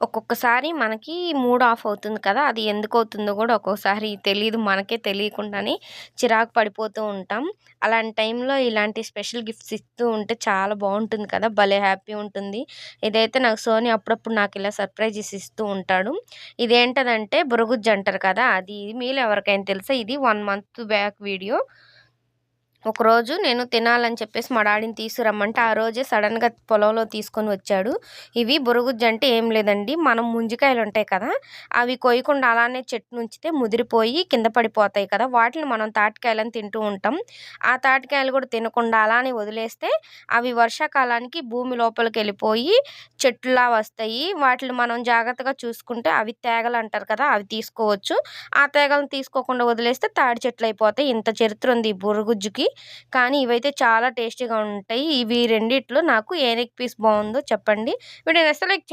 ఒక్కొక్కసారి మనకి mood of అవుతుంది కదా! అది ఎందుకు అవుతుందో కూడా ఒక్కొక్కసారి తెలియదు మనకే తెలియకుండానే చిరాకు పడిపోతూ ఉంటాం. అలాంటి టైంలో ఇలాంటి స్పెషల్ గిఫ్ట్స్ ఇస్తూ ఉంటే చాలా బాగుంటుంది కదా! భలే హ్యాపీ ఉంటుంది. ఇదైతే నాకు సోనీ అప్పుడప్పుడు నాకు ఇలా సర్ప్రైజెస్ ఇస్తూ ఉంటాడు. ఇదేంటదంటే బురుగుజ్జు అంటారు కదా! అది మీలో ఎవరికైనా తెలుసా? ఇది వన్ మంత్ బ్యాక్ వీడియో. ఒకరోజు నేను తినాలని చెప్పేసి మా డాడీని తీసుకురమ్మంటే ఆ రోజే సడన్గా పొలంలో తీసుకొని వచ్చాడు. ఇవి బురుగుజ్జు అంటే ఏం లేదండి మనం ముంజికాయలు ఉంటాయి కదా అవి కొయ్యకుండా అలానే చెట్టు నుంచితే ముదిరిపోయి కింద పడిపోతాయి కదా వాటిని మనం తాటికాయలను తింటూ ఉంటాం. ఆ తాటికాయలు కూడా తినకుండా అలానే వదిలేస్తే అవి వర్షాకాలానికి భూమి లోపలికి వెళ్ళిపోయి చెట్టులా వస్తాయి. వాటిని మనం జాగ్రత్తగా చూసుకుంటే అవి తేగలు అంటారు కదా అవి తీసుకోవచ్చు. ఆ తేగలను తీసుకోకుండా వదిలేస్తే తాడి చెట్లు అయిపోతాయి. ఇంత చరిత్ర ఉంది ఈ బురుగుజ్జుకి. కానీ ఇవైతే చాలా టేస్టీగా ఉంటాయి. ఇవి రెండిట్లో నాకు ఏ నెక్ పీస్ బాగుందో చెప్పండి. Video next like